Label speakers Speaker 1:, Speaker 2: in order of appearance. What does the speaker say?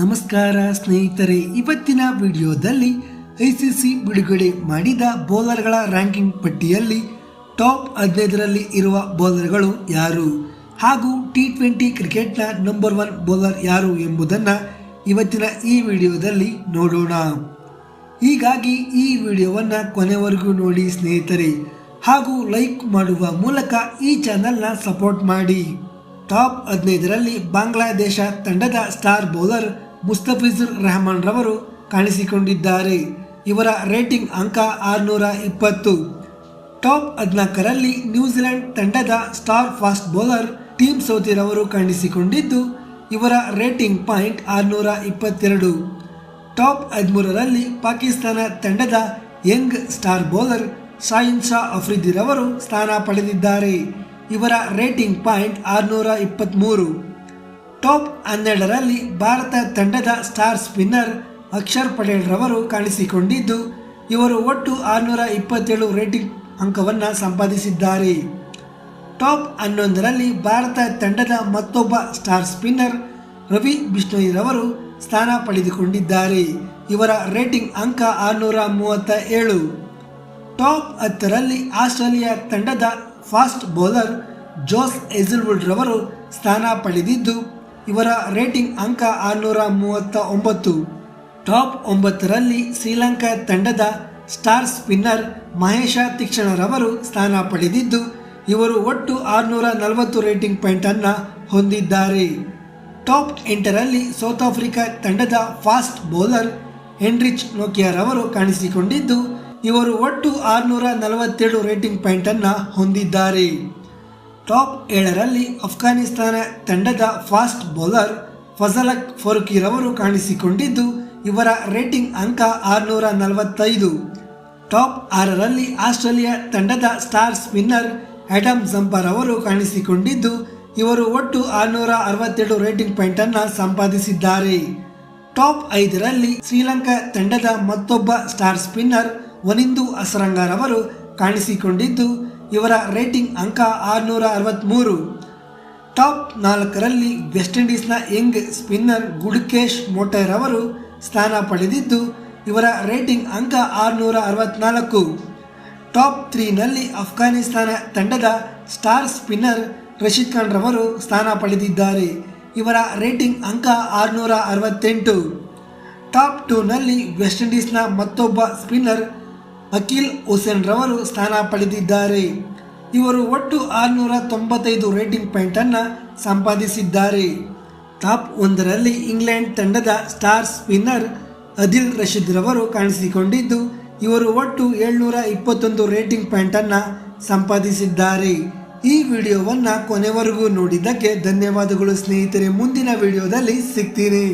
Speaker 1: ನಮಸ್ಕಾರ ಸ್ನೇಹಿತರೆ, ಇವತ್ತಿನ ವಿಡಿಯೋದಲ್ಲಿ ಐಸಿಸಿ ಬಿಡುಗಡೆ ಮಾಡಿದ ಬೌಲರ್ಗಳ ರ್ಯಾಂಕಿಂಗ್ ಪಟ್ಟಿಯಲ್ಲಿ ಟಾಪ್ ಹದಿನೈದರಲ್ಲಿ ಇರುವ ಬೌಲರ್ಗಳು ಯಾರು? ಹಾಗೂ ಟಿ ಟ್ವೆಂಟಿ ಕ್ರಿಕೆಟ್ನ ನಂಬರ್ ಒನ್ ಬೌಲರ್ ಯಾರು ಎಂಬುದನ್ನು ಇವತ್ತಿನ ಈ ವಿಡಿಯೋದಲ್ಲಿ ನೋಡೋಣ. ಹೀಗಾಗಿ ಈ ವಿಡಿಯೋವನ್ನು ಕೊನೆವರೆಗೂ ನೋಡಿ ಸ್ನೇಹಿತರೆ, ಹಾಗೂ ಲೈಕ್ ಮಾಡುವ ಮೂಲಕ ಈ ಚಾನಲ್ನ ಸಪೋರ್ಟ್ ಮಾಡಿ. ಟಾಪ್ ಹದಿನೈದರಲ್ಲಿ ಬಾಂಗ್ಲಾದೇಶ ತಂಡದ ಸ್ಟಾರ್ ಬೌಲರ್ ಮುಸ್ತಫಿಜುರ್ ರೆಹಮಾನ್ ರವರು ಕಾಣಿಸಿಕೊಂಡಿದ್ದಾರೆ. ಇವರ ರೇಟಿಂಗ್ ಅಂಕ ಆರುನೂರ ಇಪ್ಪತ್ತು. ಟಾಪ್ ಹದಿನಾಲ್ಕರಲ್ಲಿ ನ್ಯೂಜಿಲೆಂಡ್ ತಂಡದ ಸ್ಟಾರ್ ಫಾಸ್ಟ್ ಬೌಲರ್ ಟೀಮ್ ಸೌತಿರವರು ಕಾಣಿಸಿಕೊಂಡಿದ್ದು, ಇವರ ರೇಟಿಂಗ್ ಪಾಯಿಂಟ್ ಆರುನೂರ ಇಪ್ಪತ್ತೆರಡು. ಟಾಪ್ ಹದಿಮೂರರಲ್ಲಿ ಪಾಕಿಸ್ತಾನ ತಂಡದ young star bowler Shaheen Shah ಅಫ್ರಿದಿರವರು ಸ್ಥಾನ ಪಡೆದಿದ್ದಾರೆ. ಇವರ ರೇಟಿಂಗ್ ಪಾಯಿಂಟ್ ಆರುನೂರ ಇಪ್ಪತ್ತ್ಮೂರು ಟಾಪ್ ಹನ್ನೆರಡರಲ್ಲಿ ಭಾರತ ತಂಡದ ಸ್ಟಾರ್ ಸ್ಪಿನ್ನರ್ ಅಕ್ಷರ್ ಪಟೇಲ್ ರವರು ಕಾಣಿಸಿಕೊಂಡಿದ್ದು, ಇವರು ಒಟ್ಟು ಆರುನೂರ ಇಪ್ಪತ್ತೇಳು ರೇಟಿಂಗ್ ಅಂಕವನ್ನು ಸಂಪಾದಿಸಿದ್ದಾರೆ. ಟಾಪ್ ಹನ್ನೊಂದರಲ್ಲಿ ಭಾರತ ತಂಡದ ಮತ್ತೊಬ್ಬ ಸ್ಟಾರ್ ಸ್ಪಿನ್ನರ್ ರವಿ ಬಿಷ್ಣೋಯಿರವರು ಸ್ಥಾನ ಪಡೆದುಕೊಂಡಿದ್ದಾರೆ. ಇವರ ರೇಟಿಂಗ್ ಅಂಕ ಆರುನೂರ ಮೂವತ್ತ ಏಳು ಟಾಪ್ ಹತ್ತರಲ್ಲಿ ಆಸ್ಟ್ರೇಲಿಯಾ ತಂಡದ ಫಾಸ್ಟ್ ಬೌಲರ್ ಜೋಸ್ ಎಜಲ್ವುಡ್ ರವರು ಸ್ಥಾನ ಪಡೆದಿದ್ದು, ಇವರ ರೇಟಿಂಗ್ ಅಂಕ ಆರುನೂರ ಮೂವತ್ತ ಒಂಬತ್ತು ಟಾಪ್ ಒಂಬತ್ತರಲ್ಲಿ ಶ್ರೀಲಂಕಾ ತಂಡದ ಸ್ಟಾರ್ ಸ್ಪಿನ್ನರ್ ಮಹೇಶ ತಿಕ್ಷಣರವರು ಸ್ಥಾನ ಪಡೆದಿದ್ದು, ಇವರು ಒಟ್ಟು ಆರುನೂರ ನಲವತ್ತು ರೇಟಿಂಗ್ ಪಾಯಿಂಟನ್ನು ಹೊಂದಿದ್ದಾರೆ. ಟಾಪ್ ಎಂಟರಲ್ಲಿ ಸೌತ್ ಆಫ್ರಿಕಾ ತಂಡದ ಫಾಸ್ಟ್ ಬೌಲರ್ ಹೆನ್ರಿಚ್ ನೋಕಿಯಾರವರು ಕಾಣಿಸಿಕೊಂಡಿದ್ದು ಇವರು ಒಟ್ಟು ಆರುನೂರ ನಲವತ್ತೇಳು ರೇಟಿಂಗ್ ಪಾಯಿಂಟನ್ನು ಹೊಂದಿದ್ದಾರೆ. ಟಾಪ್ ಏಳರಲ್ಲಿ ಅಫ್ಘಾನಿಸ್ತಾನ ತಂಡದ ಫಾಸ್ಟ್ ಬೌಲರ್ ಫಜಲಕ್ ಫರುಕಿರವರು ಕಾಣಿಸಿಕೊಂಡಿದ್ದು, ಇವರ ರೇಟಿಂಗ್ ಅಂಕ ಆರುನೂರ ನಲವತ್ತೈದು. ಟಾಪ್ ಆರರಲ್ಲಿ ಆಸ್ಟ್ರೇಲಿಯಾ ತಂಡದ ಸ್ಟಾರ್ ಸ್ಪಿನ್ನರ್ ಆಡಮ್ ಜಂಪರ್ ಅವರು ಕಾಣಿಸಿಕೊಂಡಿದ್ದು, ಇವರು ಒಟ್ಟು ಆರುನೂರ ಅರವತ್ತೆರಡು ರೇಟಿಂಗ್ ಪಾಯಿಂಟನ್ನು ಸಂಪಾದಿಸಿದ್ದಾರೆ. ಟಾಪ್ ಐದರಲ್ಲಿ ಶ್ರೀಲಂಕಾ ತಂಡದ ಮತ್ತೊಬ್ಬ ಸ್ಟಾರ್ ಸ್ಪಿನ್ನರ್ ವನಿಂದು ಅಸರಂಗಾರವರು ಕಾಣಿಸಿಕೊಂಡಿದ್ದು ಇವರ ರೇಟಿಂಗ್ ಅಂಕ ಆರುನೂರ ಅರವತ್ತ್ಮೂರು ಟಾಪ್ ನಾಲ್ಕರಲ್ಲಿ ವೆಸ್ಟ್ ಇಂಡೀಸ್ನ ಯಂಗ್ ಸ್ಪಿನ್ನರ್ ಗುಡ್ಕೇಶ್ ಮೋಟೈರ್ ಅವರು ಸ್ಥಾನ ಪಡೆದಿದ್ದು ಇವರ ರೇಟಿಂಗ್ ಅಂಕ ಆರುನೂರ ಅರವತ್ತ್ನಾಲ್ಕು ಟಾಪ್ ತ್ರೀನಲ್ಲಿ ಅಫ್ಘಾನಿಸ್ತಾನ ತಂಡದ ಸ್ಟಾರ್ ಸ್ಪಿನ್ನರ್ ರಶೀದ್ ಖಾನ್ ರವರು ಸ್ಥಾನ ಪಡೆದಿದ್ದಾರೆ. ಇವರ ರೇಟಿಂಗ್ ಅಂಕ ಆರುನೂರ ಅರವತ್ತೆಂಟು. ಟಾಪ್ ಟೂನಲ್ಲಿ ವೆಸ್ಟ್ ಇಂಡೀಸ್ನ ಮತ್ತೊಬ್ಬ ಸ್ಪಿನ್ನರ್ ಅಖಿಲ್ ಹುಸೇನ್ ರವರು ಸ್ಥಾನ ಪಡೆದಿದ್ದಾರೆ. ಇವರು ಒಟ್ಟು ಆರುನೂರ ತೊಂಬತ್ತೈದು ರೇಟಿಂಗ್ ಪಾಯಿಂಟನ್ನು ಸಂಪಾದಿಸಿದ್ದಾರೆ. ಟಾಪ್ ಒಂದರಲ್ಲಿ ಇಂಗ್ಲೆಂಡ್ ತಂಡದ ಸ್ಟಾರ್ ಸ್ಪಿನ್ನರ್ ಅದಿಲ್ ರಶೀದ್ ರವರು ಕಾಣಿಸಿಕೊಂಡಿದ್ದು, ಇವರು ಒಟ್ಟು ಏಳ್ನೂರ ಇಪ್ಪತ್ತೊಂದು ರೇಟಿಂಗ್ ಪಾಯಿಂಟನ್ನು ಸಂಪಾದಿಸಿದ್ದಾರೆ. ಈ ವಿಡಿಯೋವನ್ನು ಕೊನೆವರೆಗೂ ನೋಡಿದ್ದಕ್ಕೆ ಧನ್ಯವಾದಗಳು ಸ್ನೇಹಿತರೆ. ಮುಂದಿನ ವಿಡಿಯೋದಲ್ಲಿ ಸಿಗ್ತೀನಿ.